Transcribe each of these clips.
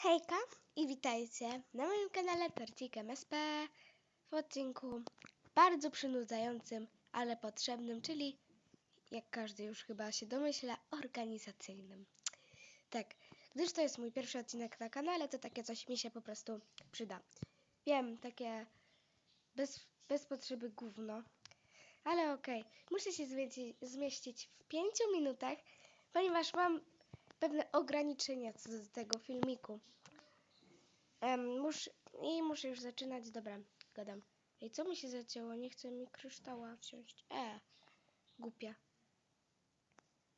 Hejka i witajcie na moim kanale Torcik MSP w odcinku bardzo przynudzającym, ale potrzebnym, czyli jak każdy już chyba się domyśla, organizacyjnym. Tak, gdyż to jest mój pierwszy odcinek na kanale, to takie coś mi się po prostu przyda. Wiem, takie bez, bez potrzeby gówno, ale okej, muszę się zmieści, zmieścić w 5 minutach, ponieważ mam pewne ograniczenia co do tego filmiku. Em, mus, I muszę już zaczynać. Dobra, gadam. Ej, co mi się zacięło? Nie chce mi kryształa wziąć. E, głupia.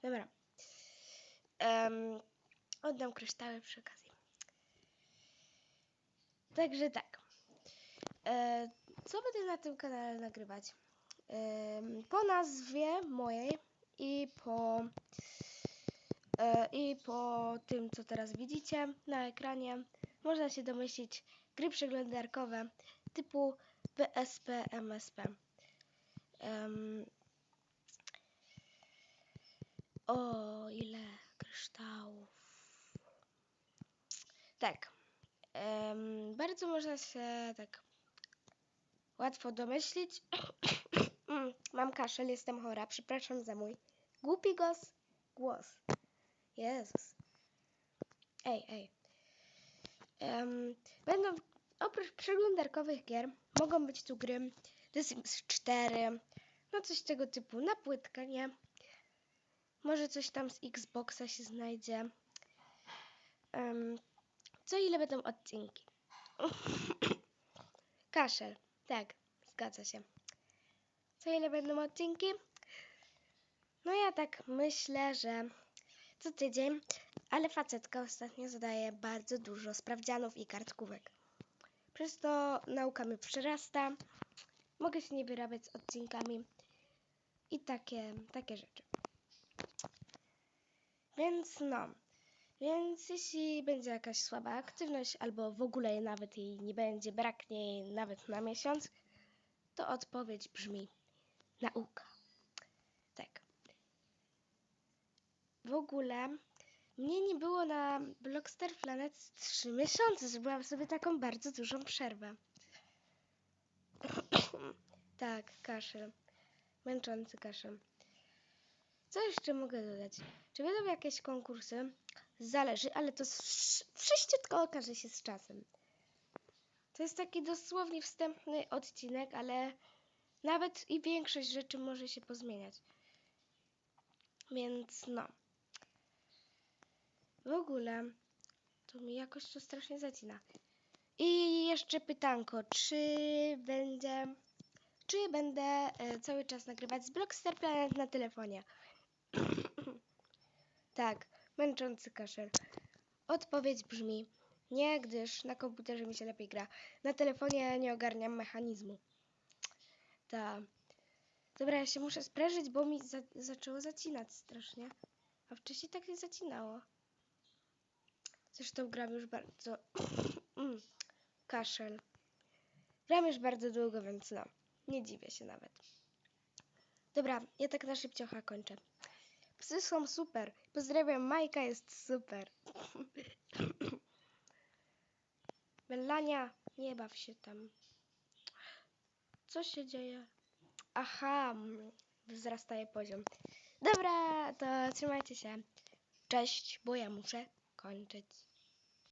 Dobra. Em, oddam kryształy przy okazji. Także tak. E, co będę na tym kanale nagrywać? Em, po nazwie mojej i po E, I po tym, co teraz widzicie na ekranie, można się domyślić gry przeglądarkowe typu PSP, MSP. Em, o, ile kryształów. Tak. Em, bardzo można się tak łatwo domyślić. Mm, Mam kaszel, jestem chora. Przepraszam za mój głupi głos. głos. Jezus. Ej, ej. Em, będą, oprócz przeglądarkowych gier, mogą być tu gry The Sims 4, no coś tego typu, na płytkę, nie? Może coś tam z Xboxa się znajdzie. Em, co ile będą odcinki? Kaszel, tak, zgadza się. Co ile będą odcinki? No ja tak myślę, że co tydzień, ale facetka ostatnio zadaje bardzo dużo sprawdzianów i kartkówek. Przez to nauka mi przyrasta, mogę się nie wyrabiać z odcinkami i takie, takie rzeczy. Więc no, więc jeśli będzie jakaś słaba aktywność albo w ogóle nawet jej nie będzie, braknie jej nawet na miesiąc, to odpowiedź brzmi nauka. Tak. W ogóle mnie nie było na Blockstar Planet 3 miesiące. Zrobiłam sobie taką bardzo dużą przerwę. tak, kaszel. Męczący kaszel. Co jeszcze mogę dodać? Czy będą jakieś konkursy? Zależy, ale to sz- wszyściutko okaże się z czasem. To jest taki dosłownie wstępny odcinek, ale nawet i większość rzeczy może się pozmieniać. Więc no. W ogóle to mi jakoś to strasznie zacina. I jeszcze pytanko, czy będzie, czy będę e, cały czas nagrywać z Blockstar Planet na telefonie? tak, męczący kaszel. Odpowiedź brzmi nie, gdyż na komputerze mi się lepiej gra. Na telefonie nie ogarniam mechanizmu. Tak. Dobra, ja się muszę sprężyć, bo mi za zaczęło zacinać strasznie. A wcześniej tak nie zacinało. Zresztą gram już bardzo... Mm, Kaszel. Gram już bardzo długo, więc no, nie dziwię się nawet. Dobra, ja tak na szybciocha kończę. Psy są super. Pozdrawiam, Majka jest super. Melania, nie baw się tam. Co się dzieje? Aha, mm, wzrastaje poziom. Dobra, to trzymajcie się. Cześć, bo ja muszę contents.